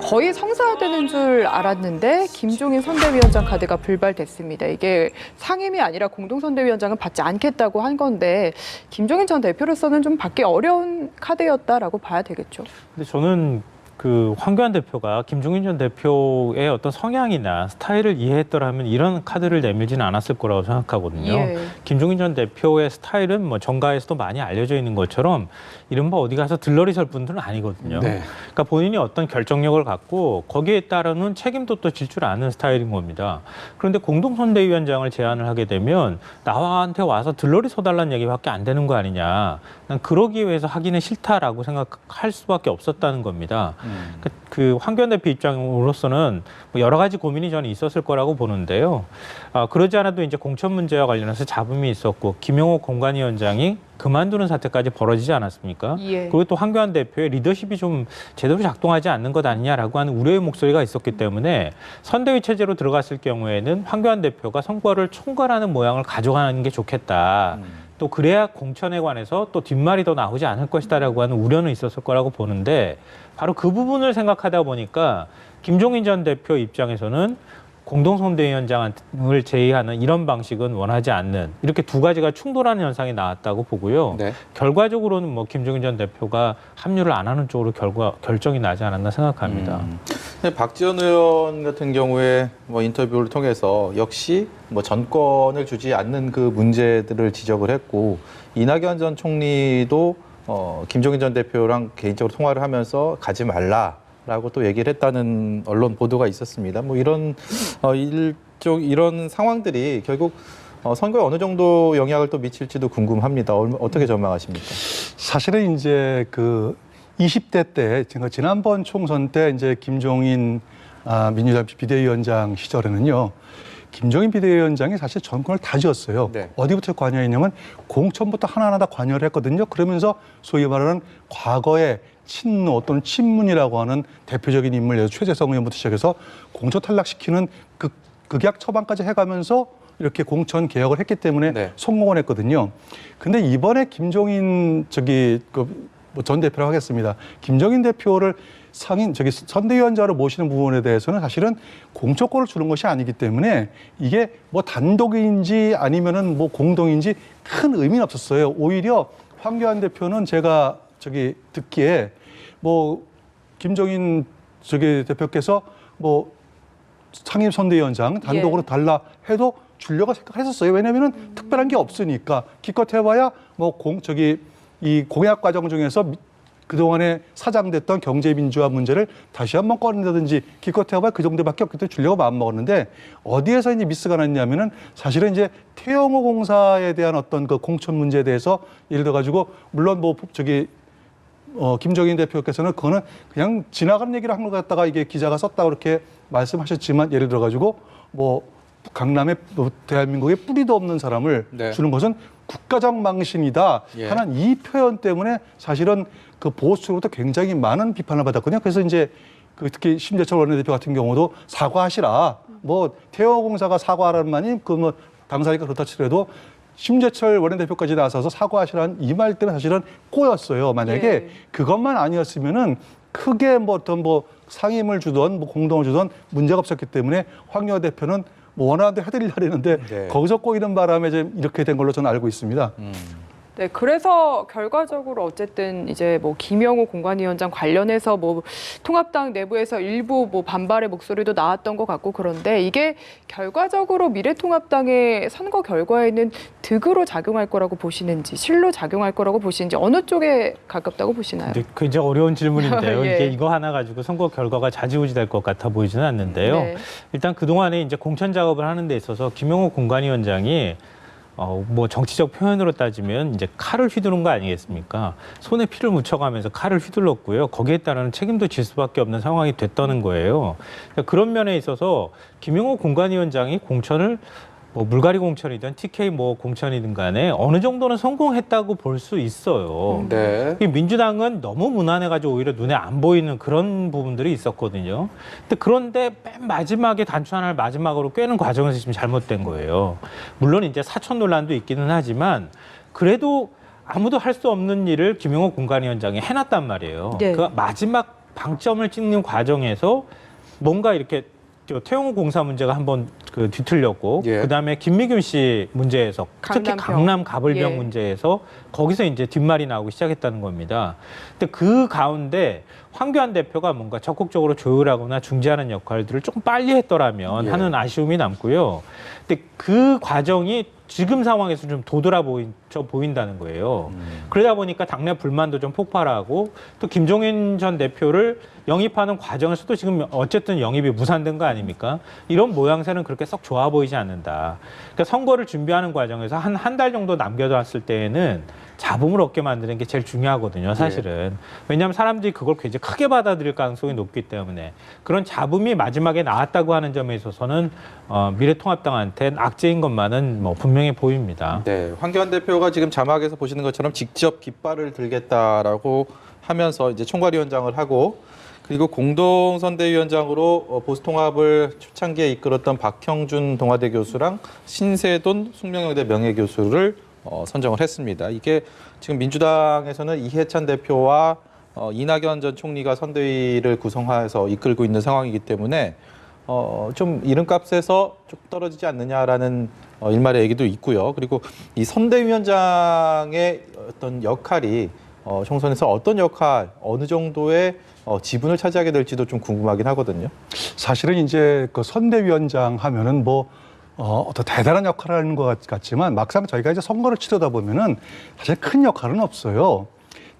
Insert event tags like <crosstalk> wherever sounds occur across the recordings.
거의 성사되는 줄 알았는데 김종인 선대위원장 카드가 불발됐습니다. 이게 상임이 아니라 공동선대위원장은 받지 않겠다고 한 건데 김종인 전 대표로서는 좀 받기 어려운 카드였다라고 봐야 되겠죠. 근데 저는 그 황교안 대표가 김종인 전 대표의 어떤 성향이나 스타일을 이해했더라면 이런 카드를 내밀지는 않았을 거라고 생각하거든요. 예. 김종인 전 대표의 스타일은 뭐 정가에서도 많이 알려져 있는 것처럼 이른바 어디 가서 들러리 설 분들은 아니거든요. 네. 그러니까 본인이 어떤 결정력을 갖고 거기에 따르는 책임도 또 질 줄 아는 스타일인 겁니다. 그런데 공동선대위원장을 제안을 하게 되면 나한테 와서 들러리 서달라는 얘기밖에 안 되는 거 아니냐. 난 그러기 위해서 하기는 싫다라고 생각할 수밖에 없었다는 겁니다. 음. 그, 그 황교안 대표 입장으로서는 뭐 여러 가지 고민이 저는 있었을 거라고 보는데요. 아, 그러지 않아도 이제 공천 문제와 관련해서 잡음이 있었고 김용호 공관위원장이 그만두는 사태까지 벌어지지 않았습니까? 예. 그리고 또 황교안 대표의 리더십이 좀 제대로 작동하지 않는 것 아니냐라고 하는 우려의 목소리가 있었기 때문에 선대위 체제로 들어갔을 경우에는 황교안 대표가 선거를 총괄하는 모양을 가져가는 게 좋겠다. 또 그래야 공천에 관해서 또 뒷말이 더 나오지 않을 것이다라고 하는 우려는 있었을 거라고 보는데 바로 그 부분을 생각하다 보니까 김종인 전 대표 입장에서는 공동선대위원장을 제의하는 이런 방식은 원하지 않는 이렇게 두 가지가 충돌하는 현상이 나왔다고 보고요. 네. 결과적으로는 뭐 김종인 전 대표가 합류를 안 하는 쪽으로 결과 결정이 나지 않았나 생각합니다. 음. 박지원 의원 같은 경우에 뭐 인터뷰를 통해서 역시 뭐 전권을 주지 않는 그 문제들을 지적을 했고 이낙연 전 총리도 어, 김종인 전 대표랑 개인적으로 통화를 하면서 가지 말라 라고 또 얘기를 했다는 언론 보도가 있었습니다. 뭐 이런 어, 일종 이런 상황들이 결국 어, 선거에 어느 정도 영향을 또 미칠지도 궁금합니다. 얼- 어떻게 전망하십니까? 사실은 이제 그 20대 때 지난번 총선 때 이제 김종인 아, 민주당 비대위원장 시절에는요. 김종인 비대위원장이 사실 정권을 다 쥐었어요. 네. 어디부터 관여했냐면 공천부터 하나하나 다 관여를 했거든요. 그러면서 소위 말하는 과거의 친노 또는 친문이라고 하는 대표적인 인물 예를 들어 최재성 의원부터 시작해서 공천 탈락시키는 극, 극약 처방까지 해가면서 이렇게 공천 개혁을 했기 때문에 네. 성공을 했거든요. 근데 이번에 김종인 저기 그전 대표라고 하겠습니다. 김종인 대표를 상인 저기 선대위원장으로 모시는 부분에 대해서는 사실은 공천권을 주는 것이 아니기 때문에 이게 뭐 단독인지 아니면은 뭐 공동인지 큰 의미는 없었어요. 오히려 황교안 대표는 제가 저기 듣기에 뭐 김종인 저기 대표께서 뭐 상임 선대위원장 단독으로 예. 달라 해도 주려고 생각했었어요. 왜냐하면은 특별한 게 없으니까 기껏 해봐야 뭐 공 저기 이 공약 과정 중에서 미- 그동안에 사장됐던 경제민주화 문제를 다시 한번 꺼낸다든지 기껏 해봐야 그 정도밖에 없기 때문에 주려고 마음먹었는데 어디에서 이제 미스가 났냐면은 사실은 이제 태영호 공사에 대한 어떤 그 공천 문제에 대해서 예를 들어 가지고 물론 뭐 저기 어, 김정인 대표께서는 그거는 그냥 지나가는 얘기를 한 것 같다가 이게 기자가 썼다 그렇게 말씀하셨지만 예를 들어 가지고 뭐 강남에 뭐 대한민국에 뿌리도 없는 사람을 네. 주는 것은 국가적 망신이다 예. 하는 이 표현 때문에 사실은 그 보수로부터 굉장히 많은 비판을 받았거든요. 그래서 이제 그 특히 심재철 원내대표 같은 경우도 사과하시라. 뭐 태화공사가 사과하라는 말이 그뭐 당사니까 그렇다 치더라도 심재철 원내대표까지 나서서 사과하시라는 이 말 때문에 사실은 꼬였어요. 만약에 예. 그것만 아니었으면은 크게 뭐 어떤 뭐 상임을 주던 뭐 공동을 주던 문제가 없었기 때문에 황교안 대표는 뭐 원하는 대로 해드리려 했는데 네. 거기서 꼬이는 바람에 지금 이렇게 된 걸로 저는 알고 있습니다. 네, 그래서 결과적으로 어쨌든 이제 뭐 김영호 공관위원장 관련해서 뭐 통합당 내부에서 일부 뭐 반발의 목소리도 나왔던 것 같고 그런데 이게 결과적으로 미래통합당의 선거 결과에는 득으로 작용할 거라고 보시는지 실로 작용할 거라고 보시는지 어느 쪽에 가깝다고 보시나요? 근데 그 이제 어려운 질문인데요. <laughs> 예. 이게 이거 하나 가지고 선거 결과가 좌지우지 될 것 같아 보이지는 않는데요. 네. 일단 그 동안에 이제 공천 작업을 하는 데 있어서 김용호 공관위원장이 어, 뭐 정치적 표현으로 따지면 이제 칼을 휘두른 거 아니겠습니까? 손에 피를 묻혀가면서 칼을 휘둘렀고요. 거기에 따른 책임도 질 수밖에 없는 상황이 됐다는 거예요. 그러니까 그런 면에 있어서 김용호 공관위원장이 공천을 뭐 물갈이 공천이든 TK 뭐 공천이든 간에 어느 정도는 성공했다고 볼 수 있어요. 네. 이 민주당은 너무 무난해가지고 오히려 눈에 안 보이는 그런 부분들이 있었거든요. 근데 그런데 맨 마지막에 단추 하나를 마지막으로 꿰는 과정에서 지금 잘못된 거예요. 물론 이제 사천 논란도 있기는 하지만 그래도 아무도 할 수 없는 일을 김용호 공관위원장이 해놨단 말이에요. 네. 그 마지막 방점을 찍는 과정에서 뭔가 이렇게 저 태용호 공사 문제가 한번 그 뒤틀렸고 예. 그다음에 김미균 씨 문제에서 특히 강남병. 강남 가불병 예. 문제에서 거기서 이제 뒷말이 나오기 시작했다는 겁니다. 근데 그 가운데 황교안 대표가 뭔가 적극적으로 조율하거나 중재하는 역할들을 조금 빨리 했더라면 예. 하는 아쉬움이 남고요. 근데 그 과정이 지금 상황에서 좀 도드라보인 저 보인다는 거예요. 음. 그러다 보니까 당내 불만도 좀 폭발하고 또 김종인 전 대표를 영입하는 과정에서도 지금 어쨌든 영입이 무산된 거 아닙니까? 이런 모양새는 그렇게 썩 좋아 보이지 않는다. 그러니까 선거를 준비하는 과정에서 한 한 달 정도 남겨놨을 때에는 잡음을 얻게 만드는 게 제일 중요하거든요, 사실은. 왜냐하면 사람들이 그걸 굉장히 크게 받아들일 가능성이 높기 때문에 그런 잡음이 마지막에 나왔다고 하는 점에 있어서는 어, 미래통합당한테는 악재인 것만은 뭐 분명히 보입니다. 네, 황교안 대표가 지금 자막에서 보시는 것처럼 직접 깃발을 들겠다라고 하면서 이제 총괄위원장을 하고 그리고 공동선대위원장으로 어, 보수통합을 초창기에 이끌었던 박형준 동아대 교수랑 신세돈 숙명여대 명예교수를 어, 선정을 했습니다. 이게 지금 민주당에서는 이해찬 대표와 어, 이낙연 전 총리가 선대위를 구성해서 이끌고 있는 상황이기 때문에 어, 좀 이름값에서 좀 떨어지지 않느냐라는 어, 일말의 얘기도 있고요. 그리고 이 선대위원장의 어떤 역할이 어, 총선에서 어떤 역할, 어느 정도의 어, 지분을 차지하게 될지도 좀 궁금하긴 하거든요. 사실은 이제 그 선대위원장 하면은 뭐 어, 어떤 대단한 역할을 하는 것 같- 같지만 막상 저희가 이제 선거를 치르다 보면은 사실 큰 역할은 없어요.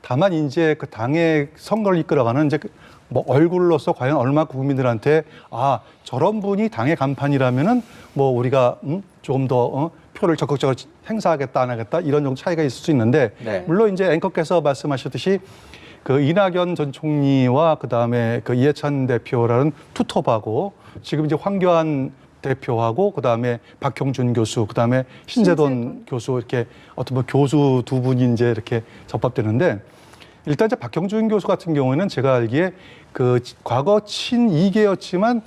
다만 이제 그 당의 선거를 이끌어가는 이제 그뭐 얼굴로서 과연 얼마 국민들한테 아 저런 분이 당의 간판이라면은 뭐 우리가 음, 조금 더 어, 표를 적극적으로 행사하겠다 안 하겠다 이런 정도 차이가 있을 수 있는데 네. 물론 이제 앵커께서 말씀하셨듯이 그 이낙연 전 총리와 그 다음에 그 이해찬 대표라는 투톱하고 지금 이제 황교안 대표하고 그 다음에 박형준 교수, 그 다음에 신세돈, 신세돈. 교수 이렇게 어떤 뭐 교수 두 분이 이제 이렇게 접합되는데 일단 이제 박형준 교수 같은 경우에는 제가 알기에 그 과거 친이계였지만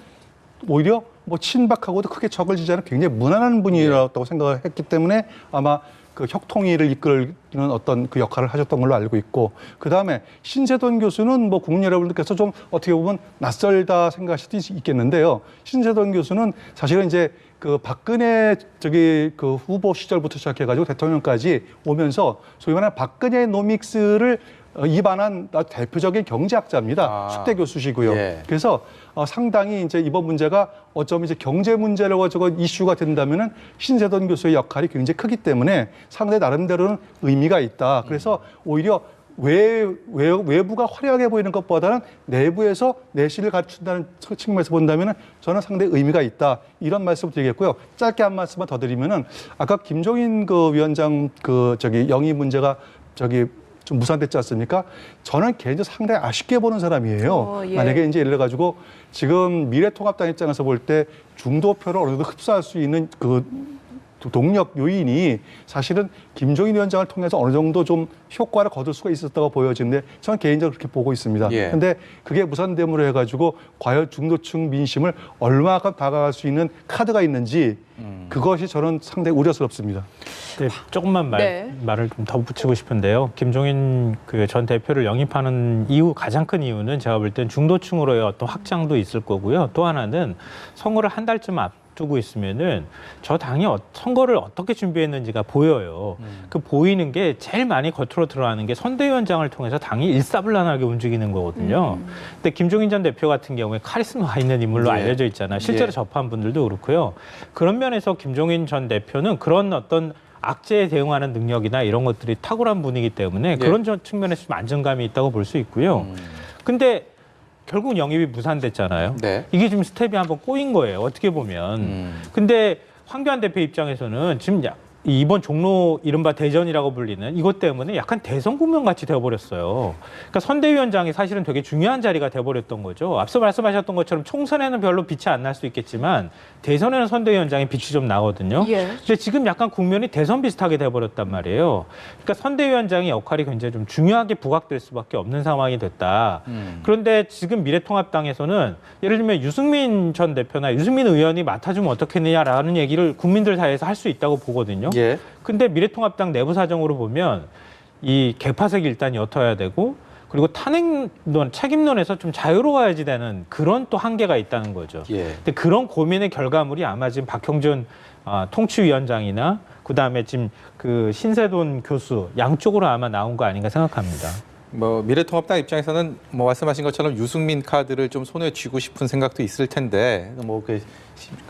오히려 뭐 친박하고도 크게 적을 지지 않은 굉장히 무난한 분이라고 생각을 했기 때문에 아마 그 혁통위를 이끌는 어떤 그 역할을 하셨던 걸로 알고 있고 그 다음에 신세돈 교수는 뭐 국민 여러분들께서 좀 어떻게 보면 낯설다 생각하실 있- 있겠는데요. 신세돈 교수는 사실은 이제 그 박근혜 저기 그 후보 시절부터 시작해가지고 대통령까지 오면서 소위 말하는 박근혜 노믹스를 어, 입안한 아주 대표적인 경제학자입니다. 아. 숙대 교수시고요. 예. 그래서 어, 상당히 이제 이번 문제가 어쩌면 이제 경제 문제로 가지고 이슈가 된다면은 신세돈 교수의 역할이 굉장히 크기 때문에 상당히 나름대로는 의미가 있다. 그래서 오히려 외, 외, 외부가 화려하게 보이는 것보다는 내부에서 내실을 갖춘다는 측면에서 본다면은 저는 상당히 의미가 있다. 이런 말씀을 드리겠고요. 짧게 한 말씀만 더 드리면은 아까 김종인 그 위원장 그 저기 영입 문제가 저기 좀 무산됐지 않습니까? 저는 개인적으로 상당히 아쉽게 보는 사람이에요. 어, 예. 만약에 이제 예를 들어 가지고 지금 미래통합당 입장에서 볼 때 중도표를 어느 정도 흡수할 수 있는 그 동력 요인이 사실은 김종인 위원장을 통해서 어느 정도 좀 효과를 거둘 수가 있었다고 보여지는데 저는 개인적으로 그렇게 보고 있습니다. 예. 근데 그게 무산됨으로 해가지고 과연 중도층 민심을 얼마큼 다가갈 수 있는 카드가 있는지 음. 그것이 저는 상당히 우려스럽습니다. 네, 조금만 말, 네. 말을 좀 덧붙이고 싶은데요. 김종인 그 전 대표를 영입하는 이유 가장 큰 이유는 제가 볼 땐 중도층으로의 어떤 확장도 있을 거고요. 또 하나는 선거를 한 달쯤 앞 두고 있으면은 저 당이 어- 선거를 어떻게 준비했는지가 보여요. 그 보이는 게 제일 많이 겉으로 드러나는 게 선대위원장을 통해서 당이 일사불란하게 움직이는 거거든요. 음. 근데 김종인 전 대표 같은 경우에 카리스마가 있는 인물로 예. 알려져 있잖아요. 실제로 예. 접한 분들도 그렇고요. 그런 면에서 김종인 전 대표는 그런 어떤 악재에 대응하는 능력이나 이런 것들이 탁월한 분이기 때문에 예. 그런 저 측면에서 좀 안정감이 있다고 볼 수 있고요. 음. 근데 결국 영입이 무산됐잖아요. 네. 이게 지금 스텝이 한번 꼬인 거예요. 어떻게 보면. 음. 근데 황교안 대표 입장에서는 지금 야- 이 이번 종로 이른바 대전이라고 불리는 이것 때문에 약간 대선 국면 같이 되어버렸어요. 그러니까 선대위원장이 사실은 되게 중요한 자리가 돼버렸던 거죠. 앞서 말씀하셨던 것처럼 총선에는 별로 빛이 안 날 수 있겠지만 대선에는 선대위원장이 빛이 좀 나거든요. 예. 근데 지금 약간 국면이 대선 비슷하게 돼버렸단 말이에요. 그러니까 선대위원장의 역할이 굉장히 좀 중요하게 부각될 수밖에 없는 상황이 됐다. 음. 그런데 지금 미래통합당에서는 예를 들면 유승민 전 대표나 유승민 의원이 맡아주면 어떻겠느냐라는 얘기를 국민들 사이에서 할 수 있다고 보거든요. 예. 근데 미래통합당 내부 사정으로 보면 이 개파색이 일단 옅어야 되고 그리고 탄핵론 책임론에서 좀 자유로워야지 되는 그런 또 한계가 있다는 거죠. 예. 근데 그런 고민의 결과물이 아마 지금 박형준 아, 통치위원장이나 그다음에 지금 그 신세돈 교수 양쪽으로 아마 나온 거 아닌가 생각합니다. 뭐 미래통합당 입장에서는 뭐 말씀하신 것처럼 유승민 카드를 좀 손에 쥐고 싶은 생각도 있을 텐데 뭐 그게,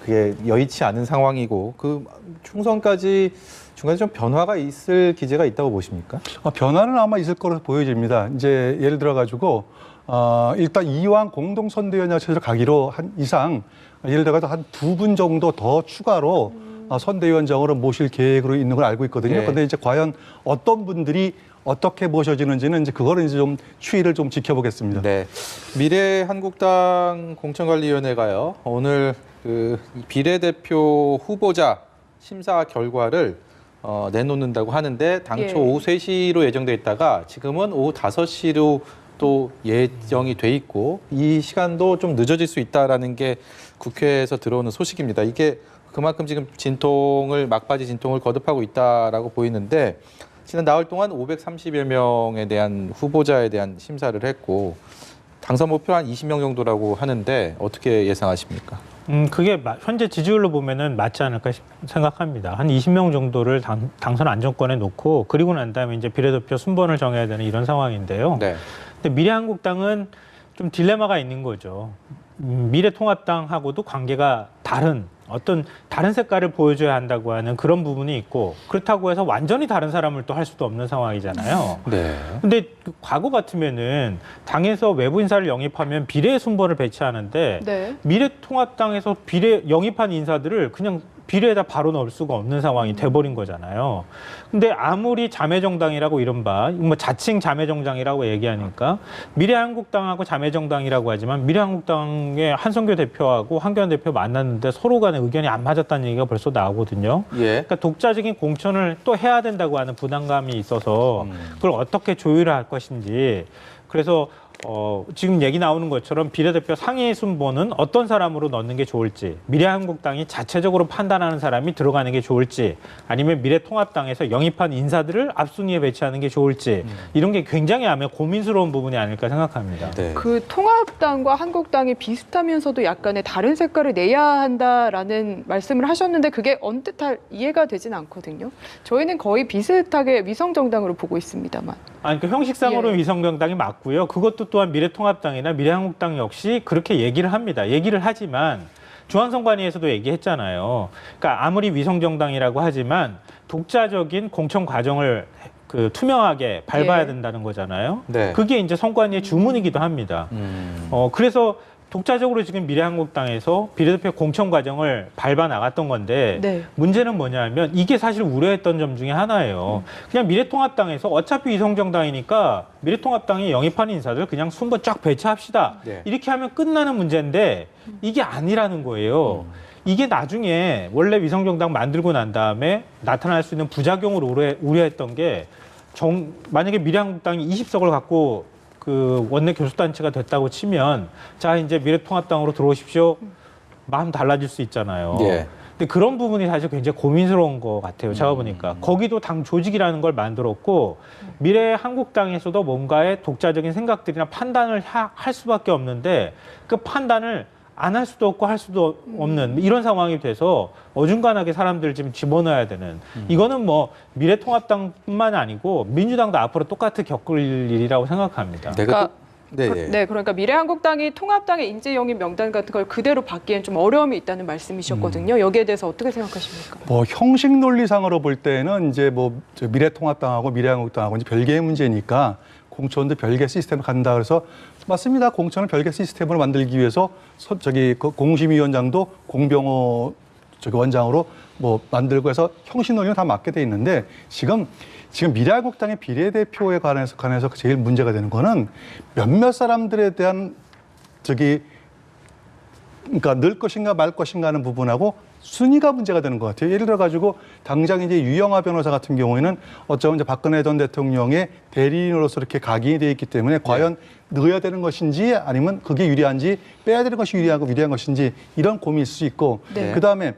그게 여의치 않은 상황이고 그 총선까지 중간에 좀 변화가 있을 기제가 있다고 보십니까? 어, 변화는 아마 있을 거로 보여집니다. 이제 예를 들어 가지고 어, 일단 이왕 공동 선대위원장 체제로 가기로 한 이상 예를 들어서 한두 분 정도 더 추가로 어, 선대위원장으로 모실 계획으로 있는 걸 알고 있거든요. 예. 근데 이제 과연 어떤 분들이 어떻게 모셔지는지는 이제 그거는 이제 좀 추이를 좀 지켜보겠습니다. 네. 미래 한국당 공천관리위원회가요 오늘 그 비례대표 후보자 심사 결과를 어, 내놓는다고 하는데 당초 예. 오후 3시로 예정돼 있다가 지금은 오후 5시로 또 예정이 돼 있고 이 시간도 좀 늦어질 수 있다라는 게 국회에서 들어오는 소식입니다. 이게 그만큼 지금 진통을 막바지 진통을 거듭하고 있다라고 보이는데 지난 나흘 동안 530여 명에 대한 후보자에 대한 심사를 했고 당선 목표 한 20명 정도라고 하는데 어떻게 예상하십니까? 음, 그게 마- 현재 지지율로 보면은 맞지 않을까 싶- 생각합니다. 한 20명 정도를 당, 당선 안정권에 놓고 그리고 난 다음에 이제 비례대표 순번을 정해야 되는 이런 상황인데요. 네. 근데 미래한국당은 좀 딜레마가 있는 거죠. 음, 미래통합당하고도 관계가 다른 어떤 다른 색깔을 보여줘야 한다고 하는 그런 부분이 있고 그렇다고 해서 완전히 다른 사람을 또 할 수도 없는 상황이잖아요. 네. 근데 그 과거 같으면은 당에서 외부 인사를 영입하면 비례 순번을 배치하는데 네. 미래통합당에서 비례 영입한 인사들을 그냥 비례에다 바로 넣을 수가 없는 상황이 돼버린 거잖아요. 근데 아무리 자매정당이라고 이른바 뭐 자칭 자매정당이라고 얘기하니까 미래한국당하고 자매정당이라고 하지만 미래한국당의 한성교 대표하고 한교안 대표 만났는데 서로 간에 의견이 안 맞았다는 얘기가 벌써 나오거든요. 예. 그러니까 독자적인 공천을 또 해야 된다고 하는 부담감이 있어서 음. 그걸 어떻게 조율할 것인지 그래서 어, 지금 얘기 나오는 것처럼 비례대표 상위 순번은 어떤 사람으로 넣는 게 좋을지 미래한국당이 자체적으로 판단하는 사람이 들어가는 게 좋을지 아니면 미래통합당에서 영입한 인사들을 앞순위에 배치하는 게 좋을지 이런 게 굉장히 아마 고민스러운 부분이 아닐까 생각합니다. 네. 그 통합당과 한국당이 비슷하면서도 약간의 다른 색깔을 내야 한다라는 말씀을 하셨는데 그게 언뜻 할 이해가 되진 않거든요. 저희는 거의 비슷하게 위성 정당으로 보고 있습니다만. 아니, 그 형식상으로 예. 위성정당이 맞고요. 그것도 또한 미래통합당이나 미래한국당 역시 그렇게 얘기를 합니다. 얘기를 하지만 중앙선관위에서도 얘기했잖아요. 그러니까 아무리 위성정당이라고 하지만 독자적인 공천 과정을 그 투명하게 밟아야 예. 된다는 거잖아요. 네. 그게 이제 선관위의 주문이기도 합니다. 음. 어, 그래서 독자적으로 지금 미래한국당에서 비례대표 공천 과정을 밟아 나갔던 건데 네. 문제는 뭐냐면 이게 사실 우려했던 점 중에 하나예요. 그냥 미래통합당에서 어차피 이성정당이니까 미래통합당이 영입한 인사들 그냥 순번 쫙 배치합시다. 네. 이렇게 하면 끝나는 문제인데 이게 아니라는 거예요. 이게 나중에 원래 위성정당 만들고 난 다음에 나타날 수 있는 부작용을 우려, 우려했던 게 정, 만약에 미래한국당이 20석을 갖고 그 원내 교수단체가 됐다고 치면 자 이제 미래통합당으로 들어오십시오. 마음 달라질 수 있잖아요. 예. 근데 그런 부분이 사실 굉장히 고민스러운 것 같아요. 제가 보니까 거기도 당 조직이라는 걸 만들었고 미래 한국당에서도 뭔가의 독자적인 생각들이나 판단을 하- 할 수밖에 없는데 그 판단을 안 할 수도 없고 할 수도 없는 이런 상황이 돼서 어중간하게 사람들 지금 집어넣어야 되는 이거는 뭐 미래통합당뿐만 아니고 민주당도 앞으로 똑같이 겪을 일이라고 생각합니다. 네, 그러니까 그- 네, 그- 예. 네, 그러니까 미래한국당이 통합당의 인재 영입 명단 같은 걸 그대로 받기엔 좀 어려움이 있다는 말씀이셨거든요. 여기에 대해서 어떻게 생각하십니까? 뭐 형식 논리상으로 볼 때는 이제 뭐저 미래통합당하고 미래한국당하고 이제 별개의 문제니까 공천도 별개 시스템을 간다 그래서 맞습니다. 공천을 별개 시스템으로 만들기 위해서 서- 저기 그 공심위원장도 공병호 저기 원장으로 뭐 만들고 해서 논리는 다 맞게 돼 있는데 지금 지금 미래한국당의 비례대표에 관해서 관해서 제일 문제가 되는 거는 몇몇 사람들에 대한 저기 그러니까 늘 것인가 말 것인가 하는 부분하고 순위가 문제가 되는 것 같아요. 예를 들어 가지고 당장 이제 유영아 변호사 같은 경우에는 어쩌면 이제 박근혜 전 대통령의 대리인으로서 이렇게 각인이 돼 있기 때문에 과연 넣어야 되는 것인지 아니면 그게 유리한지 빼야 되는 것이 유리하고 유리한 것인지 이런 고민일 수 있고 네. 그 다음에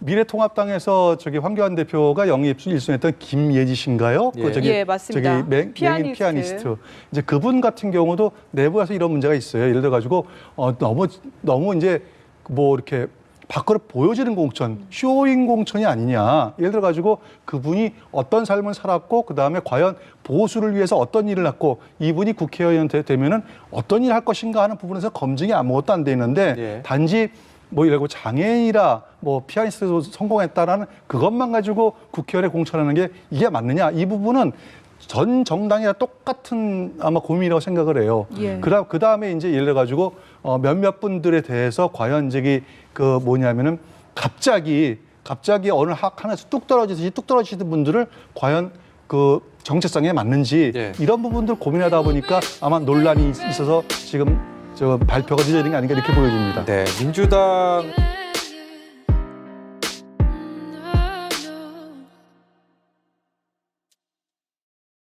미래통합당에서 저기 황교안 대표가 영입 1순했던 김예지 씨인가요? 예. 그 저기 예, 맞습니다. 저기 맹, 피아니스트. 맹인 피아니스트. 이제 그분 같은 경우도 내부에서 이런 문제가 있어요. 예를 들어 가지고 어 너무 너무 이제 뭐 이렇게 밖으로 보여지는 공천, 쇼잉 공천이 아니냐. 예를 들어 가지고 그분이 어떤 삶을 살았고 그다음에 과연 보수를 위해서 어떤 일을 했고 이분이 국회의원 되- 되면은 어떤 일을 할 것인가 하는 부분에서 검증이 아무것도 안 돼 있는데 예. 단지 뭐 이러고 장애인이라 뭐 피아니스트도 성공했다라는 그것만 가지고 국회의원에 공천하는 게 이게 맞느냐 이 부분은 전 정당이랑 똑같은 아마 고민이라고 생각을 해요. 예. 그다음 그 다음에 이제 예를 들어 가지고 어, 몇몇 분들에 대해서 과연 저기 그 뭐냐면은 갑자기 갑자기 어느 학 하나에서 뚝 떨어지듯이 뚝 떨어지는 분들을 과연 그 정체성에 맞는지 예. 이런 부분들 고민하다 보니까 아마 논란이 있어서 지금 저 발표가 늦어지는 게 아닌가 이렇게 보여집니다. 네, 민주당